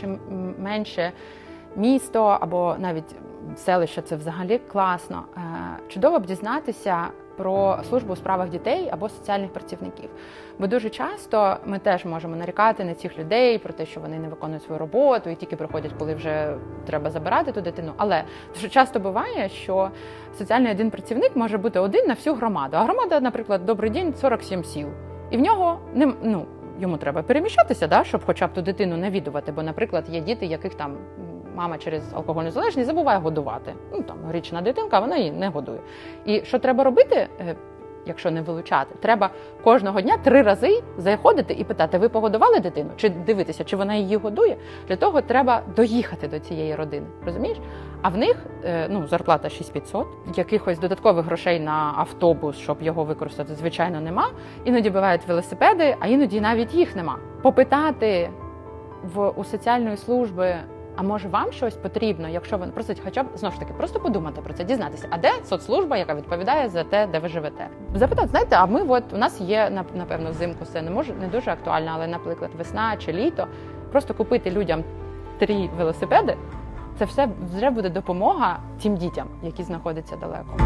Чим менше місто або навіть селище це взагалі класно. Е, Чудово б дізнатися про службу у справах дітей або соціальних працівників. Бо дуже часто ми теж можемо нарікати на цих людей про те, що вони не виконують свою роботу і тільки приходять, коли вже треба забирати ту дитину. Але дуже часто буває, що соціальний один працівник може бути один на всю громаду. А громада, наприклад, добрий день 47 сіл, і в нього не ну. Йому треба переміщатися, да, щоб хоча б ту дитину навідувати. Бо, наприклад, є діти, яких там мама через алкогольну залежність забуває годувати. Ну там річна дитинка, вона її не годує. І що треба робити, е, якщо не вилучати? Треба кожного дня три рази заходити і питати: ви погодували дитину? Чи дивитися, чи вона її годує? Для того треба доїхати до цієї родини. Розумієш? А в них е, ну зарплата 6500, якихось додаткових грошей на автобус, щоб його використати, звичайно, нема. Іноді бувають велосипеди, а іноді навіть їх нема. Попитати в у соціальної служби. А може вам щось потрібно, якщо ви просить, хоча б знову ж таки просто подумати про це, дізнатися, а де соцслужба, яка відповідає за те, де ви живете? Запитати, знаєте, а ми от у нас є нап- напевно взимку це не може не дуже актуально, але, наприклад, весна чи літо, просто купити людям три велосипеди, це все вже буде допомога тим дітям, які знаходяться далеко.